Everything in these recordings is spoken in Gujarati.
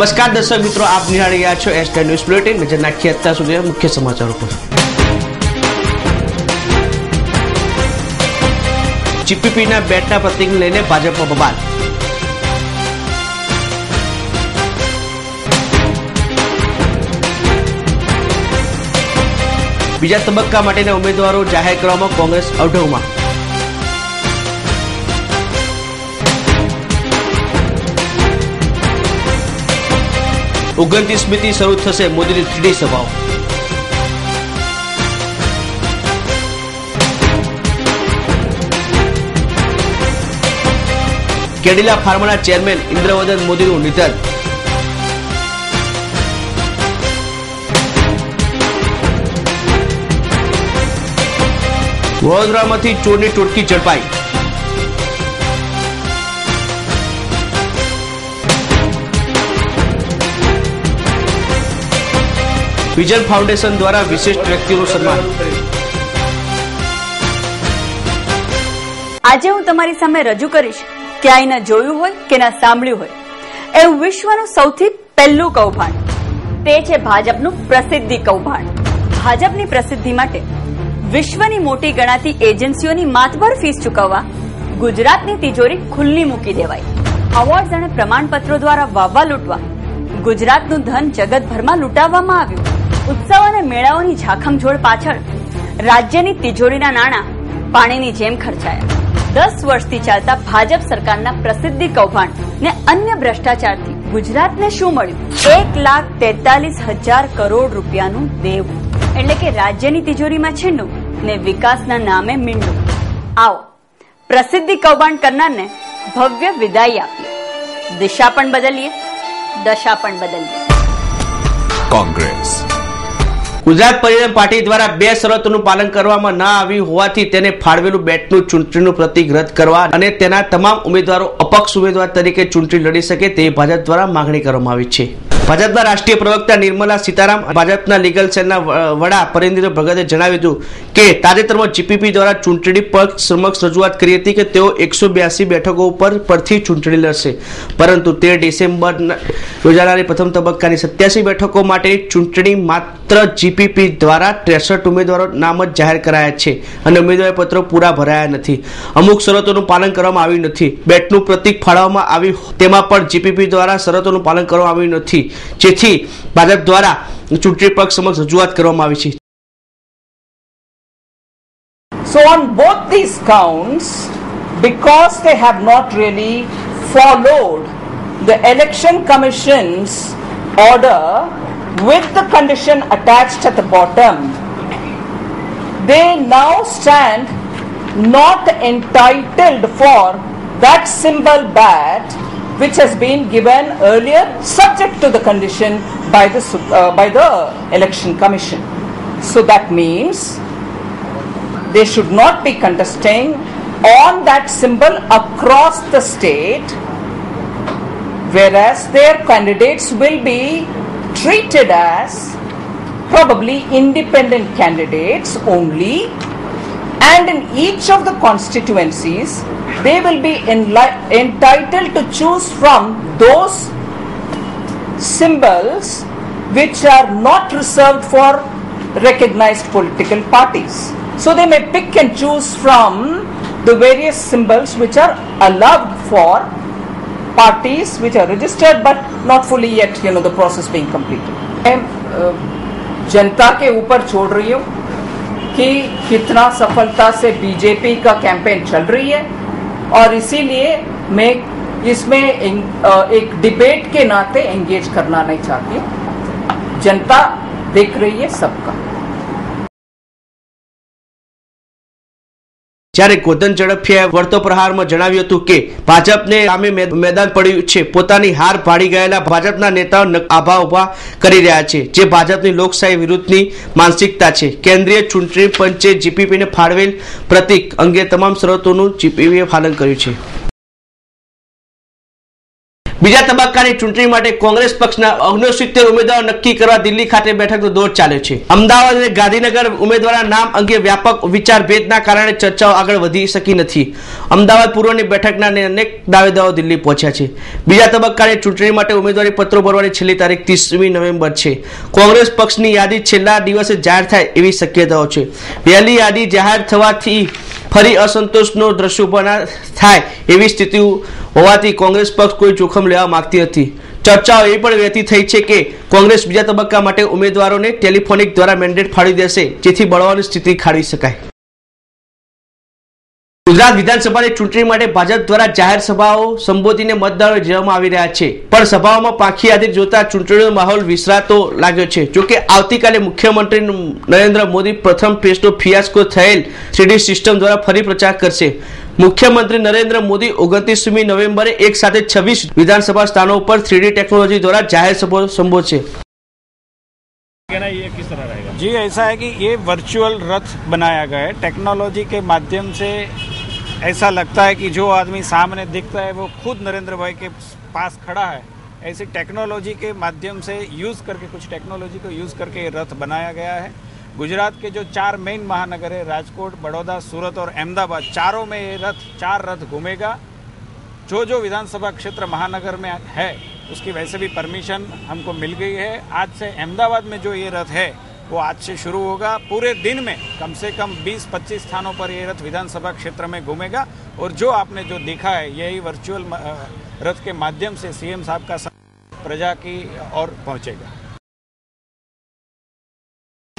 નમસ્કાર દર્શક મિત્રો, આપ નિહાળી રહ્યા છો એસ ન્યૂઝ બુલેટિન નજર નાખીએ અત્યાર સુધી મુખ્ય સમાચારો પર. જીપીપીના બેટના પ્રતિકને લઈને ભાજપમાં બબાલ. બીજા તબક્કા માટેના ઉમેદવારો જાહેર કરવામાં કોંગ્રેસ અવઢવમાં. ઓગણત્રીસમીથી શરૂ થશે મોદીની ત્રીજી સભાઓ. કેડિલા ફાર્માના ચેરમેન ઇન્દ્રવદન મોદીનું નિધન. વડોદરામાંથી ચોરની ટોટકી ઝડપાઈ. વિઝન ફાઉન્ડેશન દ્વારા વિશિષ્ટ વ્યક્તિઓનું સન્માન. આજે હું તમારી સામે રજૂ કરીશ ક્યાંય ના જોયું હોય કે ના સાંભળ્યું હોય. એવું વિશ્વનું સૌથી પહેલું કૌભાંડ. તે છે ભાજપનું પ્રસિદ્ધિ કૌભાંડ. ભાજપની પ્રસિદ્ધિ માટે વિશ્વની મોટી ગણાતી એજન્સીઓની માતબર ફીસ ચૂકવવા ગુજરાતની તિજોરી ખુલ્લી મૂકી દેવાઈ. અવોર્ડ્સ અને પ્રમાણપત્રો દ્વારા વાવવા લૂંટવા ગુજરાતનું ધન જગતભરમાં લૂંટાવવામાં આવ્યું. ઉત્સવ અને મેળાઓની ઝાખમઝોળ પાછળ રાજ્યની તિજોરીના નાણાં પાણીની જેમ ખર્ચાયા. દસ વર્ષથી ચાલતા ભાજપ સરકારના પ્રસિદ્ધિ કૌભાંડ ને અન્ય ભ્રષ્ટાચારથી ગુજરાતને શું મળ્યું? એક લાખ તેતાલીસ હજાર કરોડ રૂપિયાનું દેવું. એટલે કે રાજ્યની તિજોરીમાં છીંડું ને વિકાસના નામે મીંડું. આવો. પ્રસિદ્ધિ કૌભાંડ કરનારને ભવ્ય વિદાય આપીએ. દિશા પણ બદલીએ, દશા પણ બદલીએ. કોંગ્રેસ. ગુજરાત પરિણામ પાર્ટી દ્વારા બે શરતોનું પાલન કરવામાં ના આવ્યું હોવાથી તેને ફાળવેલું બેટનું ચૂંટણીનું પ્રતિક રદ કરવા અને તેના તમામ ઉમેદવારો અપક્ષ ઉમેદવાર તરીકે ચૂંટણી લડી શકે તે ભાજપ દ્વારા માંગણી કરવામાં આવી છે. ભાજપના રાષ્ટ્રીય પ્રવક્તા નિર્મલા સીતારામ ભાજપના લીગલ સેલના વડા પરેન્દ્ર ભગતે જણાવ્યું હતું કે તાજેતરમાં જીપીપી દ્વારા ચૂંટણી પક્ષ સમક્ષ રજૂઆત કરી હતી કે તેઓ એકસો બ્યાસી બેઠકો ઉપર પરથી ચૂંટણી લડશે. પરંતુ તેર ડિસેમ્બર યોજાનારી પ્રથમ તબક્કાની સત્યાસી બેઠકો માટે ચૂંટણી માત્ર જીપીપી દ્વારા ત્રેસઠ ઉમેદવારો નામ જ જાહેર કરાયા છે અને ઉમેદવારી પત્રો પૂરા ભરાયા નથી. અમુક શરતોનું પાલન કરવામાં આવ્યું નથી. બેટનું પ્રતિક ફાળવવામાં આવ્યું તેમાં પણ જીપીપી દ્વારા શરતોનું પાલન કરવામાં આવ્યું નથી. જેથી ભાજપ દ્વારા ચૂંટણી પક્ષ સમક્ષ રજૂઆત કરવામાં આવી છે. So, on both these counts, because they have not really followed the Election Commission's order with the condition attached at the bottom, they now stand not entitled for that symbol bat which has been given earlier subject to the condition by the, uh, by the Election Commission. So that means they should not be contesting on that symbol across the state, whereas their candidates will be treated as probably independent candidates only, and in each of the constituencies, they will be entitled to choose from those symbols which are not reserved for recognized political parties. So they may pick and choose from the various symbols which are allowed for parties which are registered but not fully yet, you know, the process being completed. अ, जनता के ऊपर छोड़ रही हूँ कि कितना सफलता से बीजेपी का कैंपेन चल रही है और इसीलिए मैं इसमें अ, एक डिबेट के नाते एंगेज करना नहीं चाहती जनता देख रही है सबका જ્યારે ગોધન ઝડપિયાએ વળતો પ્રહારમાં જણાવ્યું હતું કે ભાજપને સામે મેદાન પડ્યું છે. પોતાની હાર ભાડી ગયેલા ભાજપના નેતાઓ આભા ઊભા કરી રહ્યા છે, જે ભાજપની લોકશાહી વિરુદ્ધની માનસિકતા છે. કેન્દ્રીય ચૂંટણી પંચે જીપીપીને ફાળવેલ પ્રતિક અંગે તમામ શરતોનું જીપીપીએ પાલન કર્યું છે. બીજા તબક્કાની ચૂંટણી માટે કોંગ્રેસ પક્ષના ઓગણસિત્તેર ઉમેદવારો નક્કી કરવા દિલ્હી ખાતે બેઠકનો દોર ચાલ્યો છે. અમદાવાદ અને ગાંધીનગર ઉમેદવારના નામ અંગે વ્યાપક વિચારભેદના કારણે ચર્ચાઓ આગળ વધી શકી નથી. અમદાવાદ પૂર્વની બેઠકના અનેક દાવેદારો દિલ્હી પહોંચ્યા છે. બીજા તબક્કાની ચૂંટણી માટે ઉમેદવારી પત્રો ભરવાની છેલ્લી તારીખ ત્રીસમી નવેમ્બર છે. કોંગ્રેસ પક્ષની યાદી છેલ્લા દિવસે જાહેર થાય એવી શક્યતાઓ છે. પહેલી યાદી જાહેર થવાથી ફરી અસંતોષનો દ્રશ્ય ઊભા ના થાય એવી સ્થિતિ હોવાથી કોંગ્રેસ પક્ષ કોઈ જોખમ લેવા માંગતી નથી ચર્ચાઓ એ પણ વહેતી થઈ છે કે કોંગ્રેસ બીજા તબક્કા માટે ઉમેદવારોને ટેલિફોનિક દ્વારા મેન્ડેટ ફાળી દેશે, જેથી બળવાની સ્થિતિ ખાળી શકાય. ગુજરાત વિધાનસભાની ચૂંટણી માટે ભાજપ દ્વારા જાહેર સભાઓ સંબોધીને મતદારો જવામાં આવી રહ્યા છે પણ સભાઓમાં પાંખી યાદી જોતા ચૂંટણીનો માહોલ વિસરાતો લાગ્યો છે જોકે આવતીકાલે મુખ્યમંત્રી નરેન્દ્ર મોદી પ્રથમ ફેઝનો ફિયાસ્કો થયેલ થ્રીડી સિસ્ટમ દ્વારા ફરી પ્રચાર કરશે મુખ્યમંત્રી નરેન્દ્ર મોદી ઓગણત્રીસમી નવેમ્બરે એક સાથે છવ્વીસ વિધાનસભા સ્થાનો ઉપર થ્રીડી ટેકનોલોજી દ્વારા જાહેર સભાઓ સંબોધશે कहना ये किस तरह रहेगा जी ऐसा है कि ये वर्चुअल रथ बनाया गया है टेक्नोलॉजी के माध्यम से ऐसा लगता है कि जो आदमी सामने दिखता है, वो खुद नरेंद्र भाई के पास खड़ा है। ऐसी टेक्नोलॉजी के माध्यम से यूज़ करके, कुछ टेक्नोलॉजी को यूज़ करके रथ बनाया गया है। गुजरात के जो चार मेन महानगर है, राजकोट, बड़ौदा, सूरत और अहमदाबाद, चारों में ये रथ, चार रथ घूमेगा। जो जो विधानसभा क्षेत्र महानगर में है, उसकी वैसे भी परमिशन हमको मिल गई है। आज से अहमदाबाद में जो ये रथ है वो आज से शुरू होगा। पूरे दिन में कम से कम 20-25 स्थानों पर ये रथ विधानसभा क्षेत्र में घूमेगा। और जो आपने जो देखा है, यही वर्चुअल रथ के माध्यम से सीएम साहब का प्रजा की और पहुंचेगा।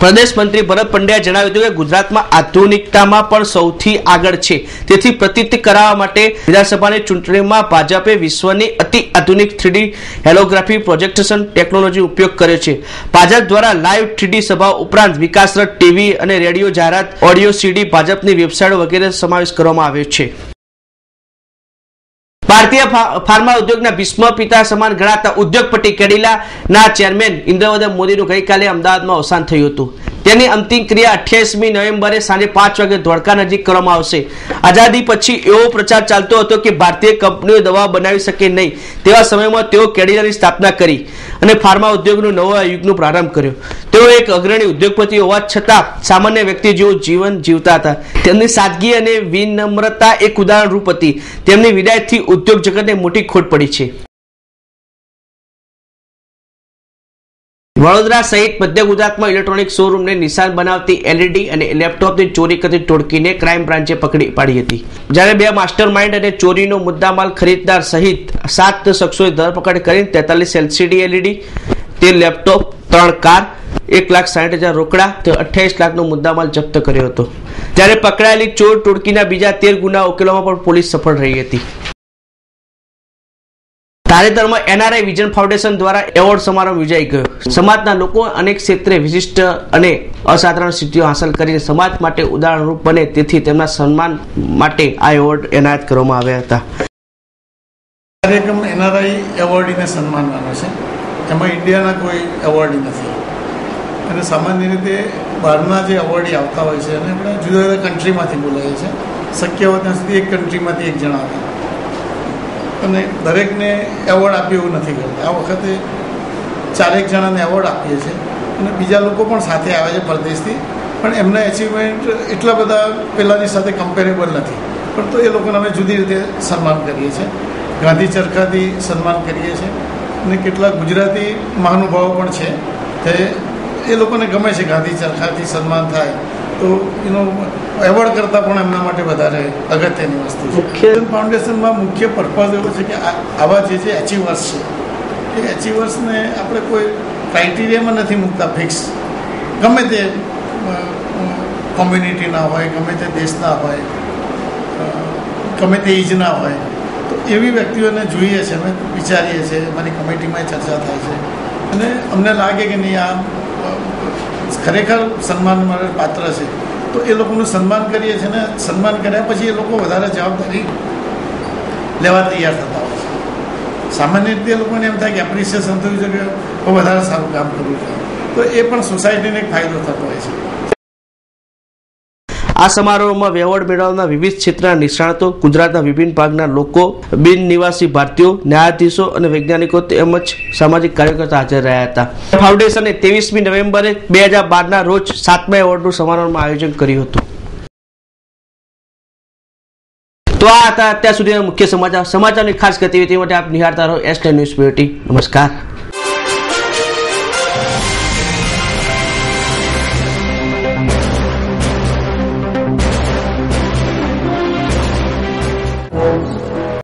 પ્રદેશ મંત્રી ભરત પંડ્યાએ જણાવ્યું હતું કે ગુજરાતમાં આધુનિકતામાં પણ સૌથી આગળ છે. તેથી પ્રતિત કરાવવા માટે વિધાનસભાની ચૂંટણીમાં ભાજપે વિશ્વની અતિ આધુનિક થ્રીડી હેલોગ્રાફી પ્રોજેક્ટેશન ટેકનોલોજી ઉપયોગ કર્યો છે. ભાજપ દ્વારા લાઈવ થ્રીડી સભા ઉપરાંત વિકાસરત ટીવી અને રેડિયો જાહેરાત, ઓડિયો, સીડી, ભાજપની વેબસાઇટ વગેરે સમાવેશ કરવામાં આવ્યો છે. ભારતીય ફાર્મા ઉદ્યોગના ભીષ્મ પિતા સમાન ગણાતા ઉદ્યોગપતિ કેડિલાના ચેરમેન ઇન્દ્રવદન મોદીનું ગઈકાલે અમદાવાદમાં અવસાન થયું હતું. તેની અંતિમ ક્રિયા અઠ્યાવીસમી નવેમ્બરે સાંજે પાંચ વાગે ધોળકા નજીક કરવામાં આવશે. આઝાદી પછી એવો પ્રચાર ચાલતો હતો કે ભારતીય કંપનીઓ દવા બનાવી શકે નહીં તેવા સમયમાં તેઓ કેડિલાની સ્થાપના કરી અને ફાર્મા ઉદ્યોગનું નવા યુગનો પ્રારંભ કર્યો. તેઓ એક અગ્રણી ઉદ્યોગપતિ હોવા છતાં સામાન્ય વ્યક્તિ જેવું જીવન જીવતા હતા. તેમની સાદગી અને વિનમ્રતા એક ઉદાહરણરૂપ હતી. તેમની વિદાયથી ઉદ્યોગ જગતને મોટી ખોટ પડી છે. વડોદરા સહિત મધ્ય ગુજરાતમાં ઇલેક્ટ્રોનિક શોરૂમને નિશાન બનાવતી એલઈડી અને લેપટોપની ચોરી કરતી ટોળકીને ક્રાઇમ બ્રાન્ચે પકડી પાડી હતી. જ્યારે બે માસ્ટર માઇન્ડ અને ચોરીનો મુદ્દામાલ ખરીદદાર સહિત સાત શખ્સોએ ધરપકડ કરી તેતાલીસ એલસીડી એલઈડી તે લેપટોપ ત્રણ કાર, એક લાખ સાઠ હજાર રોકડા તો અઠ્યાવીસ લાખનો મુદ્દામાલ જપ્ત કર્યો હતો. જ્યારે પકડાયેલી ચોર ટોળકીના બીજા તેર ગુના ઉકેલવામાં પણ પોલીસ સફળ રહી હતી. તાજેતરમાં એનઆરઆઈ વિઝન ફાઉન્ડેશન દ્વારા એવોર્ડ સમારોહ યોજાઈ ગયો સમાજના લોકો અનેક ક્ષેત્રે વિશિષ્ટ અને અસાધારણ સિદ્ધિઓ હાંસલ કરીને સમાજ માટે ઉદાહરણરૂપ બને તેથી તેમના સન્માન માટે આ એવોર્ડ એનાયત કરવામાં આવ્યા હતા. કાર્યક્રમ એનઆરઆઈ એવોર્ડીને સન્માનવાનો છે. એમાં ઇન્ડિયાના કોઈ એવોર્ડી નથી. અને સામાન્ય રીતે બહારના જે એવોર્ડી આવતા હોય છે અને આપણે જુદા જુદા કન્ટ્રીમાંથી બોલાવીએ છીએ શક્ય હોય ત્યાં સુધી એક કન્ટ્રીમાંથી એક જણા આવે. અને દરેકને એવોર્ડ આપીએ એવું નથી કરતા આ વખતે ચારેક જણાને એવોર્ડ આપીએ છીએ અને બીજા લોકો પણ સાથે આવે છે પરદેશથી. પણ એમના એચિવમેન્ટ એટલા બધા પહેલાંની સાથે કમ્પેરેબલ નથી. પણ તો એ લોકોને અમે જુદી રીતે સન્માન કરીએ છીએ. ગાંધી ચરખાથી સન્માન કરીએ છીએ. અને કેટલાક ગુજરાતી મહાનુભાવો પણ છે. તે એ લોકોને ગમે છે ગાંધી ચરખાથી સન્માન થાય. તો એનો એવોર્ડ કરતાં પણ એમના માટે વધારે અગત્યની વસ્તુ છે. મુખ્ય- ફાઉન્ડેશનમાં મુખ્ય પર્પઝ એવો છે કે આ- આવા જે જે એચિવર્સ છે એ એચિવર્સને આપણે કોઈ ક્રાઇટેરિયામાં નથી મૂકતા ફિક્સ ગમે તે કોમ્યુનિટીના હોય ગમે તે દેશના હોય ગમે તે એજના હોય તો એવી વ્યક્તિઓને જોઈએ છે અમે વિચારીએ છીએ અમારી કમિટીમાં ચર્ચા થાય છે. અને અમને લાગે કે નહીં આ ખરેખર સન્માન પાત્ર છે. તો એ લોકોનું સન્માન કરીએ છીએ ને, સન્માન કર્યા પછી એ લોકો વધારે જવાબદારી લેવા તૈયાર થતા હોય છે. સામાન્ય રીતે લોકોને એમ થાય કે એપ્રિસિએશન થયું છે કે વધારે સારું કામ કરવું છે. તો એ પણ સોસાયટીને એક ફાયદો થતો હોય છે. આ સમારોહમાં એવોર્ડ મેળવવાના વિવિધ ક્ષેત્રના નિષ્ણાતો, ગુજરાતના વિભિન્ન ભાગના લોકો, બિન નિવાસી ભારતીયો, ન્યાયાધીશો અને વૈજ્ઞાનિકો તેમજ સામાજિક કાર્યકર્તા હાજર રહ્યા હતા. ફાઉન્ડેશને ત્રેવીસમી નવેમ્બરે બે હજાર બારના રોજ સાતમા એવોર્ડનું સમારોહમાં આયોજન કર્યું હતું. તો આ હતા અત્યાર સુધીના મુખ્ય સમાચાર. સમાચારની ખાસ ગતિવિધિ માટે આપ નિહાળતા રહો એસ ન્યૂઝ બ્યુટી નમસ્કાર.